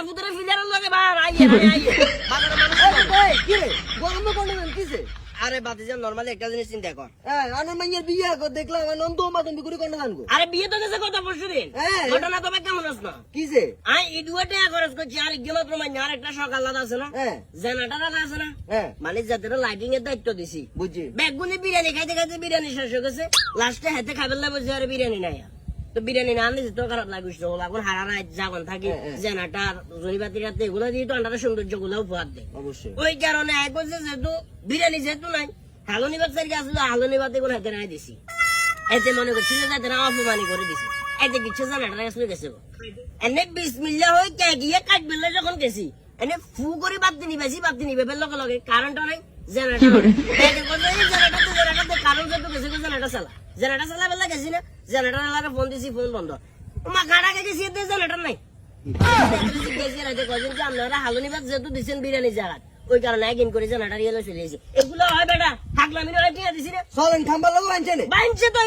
আমার পুত্রের ফিজারের লগে বার আইয়ে আইয়ে আইয়ে বাজারে মানুষ কম। এই, কি রে? গরম কোনে কিসে আরে বাতিজান নরমালি একটা জিনিস চিন্তা কর। হ্যাঁ আনার মাইয়ের বিয়ে কর দেখলাম নন্দ মাতন বিকুরি কোনে দান আরে বিয়ে তো গেছে কত পরশু দিন হ্যাঁ। ঘটনা তবে কেমন আস না? কিসে আই ইডুয়া খরচ করছি আর ইগে মাত্র মানে আর একটা সকাল আলাদা আছে না? হ্যাঁ। জেনারেটার আছে না? হ্যাঁ। মানে যাদের লাইটিং এর দায়িত্ব দিছি। বুঝছি। ব্যাগগুলি বিরিয়ানি খাইতে খাইতে বিরিয়ানি শেষ হয়ে গেছে। লাস্টে হাতে খাবার লাগে বলছে আরে বিরিয়ানি নাই। তো বিরিয়ানি না আনলে তো খারাপ লাগিস তো এখন হারা রাত যাগন থাকি হ্যাঁ, হ্যাঁ। জেনাটার জনিবাতি রাতে এগুলো দিয়ে তো আন্ডারে সৌন্দর্যগুলো উপহার দেয়। অবশ্যই। ওই কারণে এক বলছে যেহেতু বিরিয়ানি যেহেতু নাই হালুনি সারি আসলে হালুনি বাদ এগুলো হাতে নাই দিছি। এতে মনে করছি যে যাতে না অপমানি করে দিছি। এতে কিছু জেনাটার আসলে গেছে। এনে বিসমিল্লা হয়ে কে গিয়ে কাট বেললে যখন গেছি এনে ফু করে বাদ দিনি বেশি বাদ দিনি বেবের লগে লগে। কারেন্টও নাই জেনারেটর জেনারেটর জেনারেটর কারণ যেহেতু গেছে জেনারেটর চালা। জেনারেটর চালাবে বেলা গেছি না জেনারেটর লাগে ফোন দিছি ফোন বন্ধ। মা গাড়াকে গেছি এতে জেনারেটর নাই। আপনারা হালুনি ভাত যেহেতু দিচ্ছেন বিরিয়ানি জায়গা ওই কারণে একদিন করে জেনারেটর ইয়েলো চলে এসেছে এগুলো হয় বেটা থাকলাম দিছি না সরেন খাম্বার লোক আনছে না বাঞ্চে তো